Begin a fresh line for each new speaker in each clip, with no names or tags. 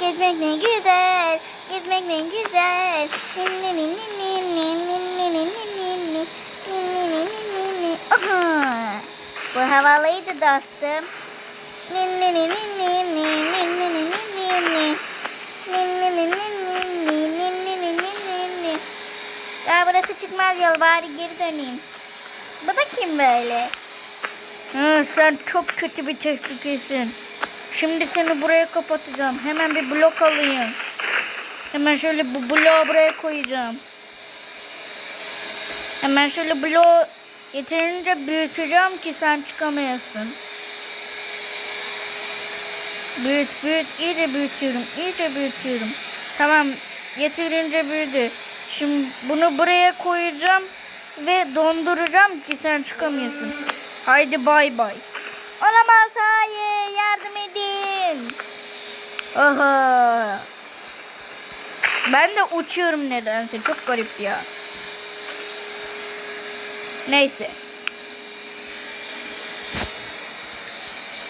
Gezmek ne güzel, gezmek ne güzel. Bu havalıydı dostum. Ya burası çıkmaz yol bari geri döneyim. Bu da kim böyle?
Sen çok kötü bir tehlikesin. Şimdi seni buraya kapatacağım. Hemen bir blok alayım. Hemen şöyle bu bloğu buraya koyacağım. Hemen şöyle bloğu yeterince büyüteceğim ki sen çıkamayasın. Büyüt büyüt iyice büyütüyorum iyice büyütüyorum. Tamam yeterince büyüdü. Şimdi bunu buraya koyacağım ve donduracağım ki sen çıkamıyorsun. Haydi bay bay.
Olamaz hayır yardım edin.
Aha. Ben de uçuyorum nedense. Çok garip ya. Neyse.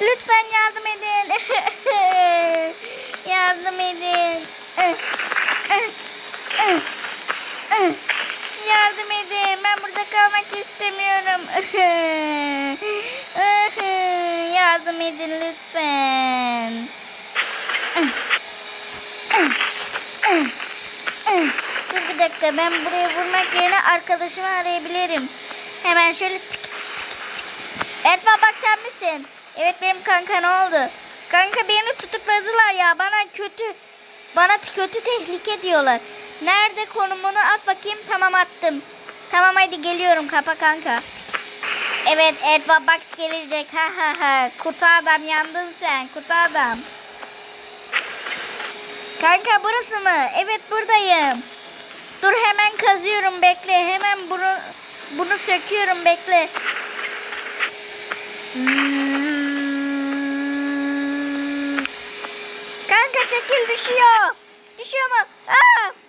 Lütfen yardım edin. yardım edin. Yardım edin. Ben burada kalmak istemiyorum. yardım edin lütfen. Dur bir dakika ben buraya vurmak yerine arkadaşımı arayabilirim. Hemen şöyle tık tık tık. Erfa bak sen misin? Evet benim kanka ne oldu? Kanka beni tutukladılar ya bana kötü bana kötü tehlike diyorlar. Nerede konumunu attım. Tamam hadi geliyorum kapa kanka. Evet Erfa Box gelecek ha ha ha. Kutu adam yandın sen kutu adam. Kanka burası mı? Evet buradayım. Dur hemen kazıyorum bekle. Hemen bunu bunu söküyorum bekle. Kanka çekil düşüyor. Düşüyor mu? Aa!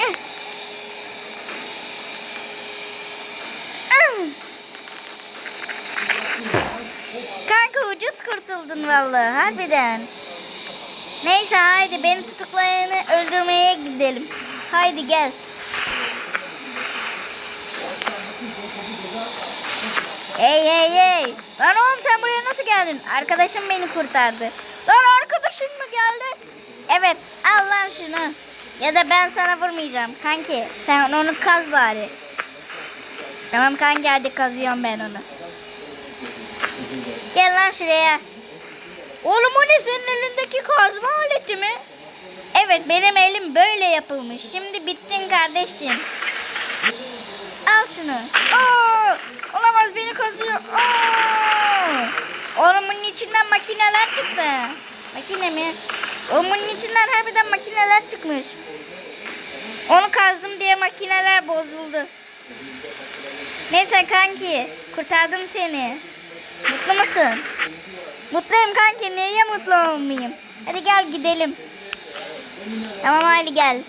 Eh. Ah! Kanka ucuz kurtuldun vallahi harbiden. Neyse haydi beni tutuklayanı öldürmeye gidelim. Haydi gel. Hey hey hey. Lan oğlum sen buraya nasıl geldin? Arkadaşım beni kurtardı. Lan arkadaşın mı geldi? Evet al lan şunu. Ya da ben sana vurmayacağım kanki. Sen onu kaz bari. Tamam kanki hadi kazıyorum ben onu. Gel lan şuraya. Oğlum o ne senin elindeki kazma aleti mi? Evet benim elim böyle yapılmış. Şimdi bittin kardeşim. Al şunu. Aa, olamaz beni kazıyor. Aa! Oğlum bunun içinden makineler çıktı. Makine mi? Oğlum bunun içinden harbiden makineler çıkmış. Onu kazdım diye makineler bozuldu. Neyse kanki kurtardım seni. Mutlu musun? Mutluyum kanki. Niye mutlu olmayayım? Hadi gel gidelim. Tamam hadi gel.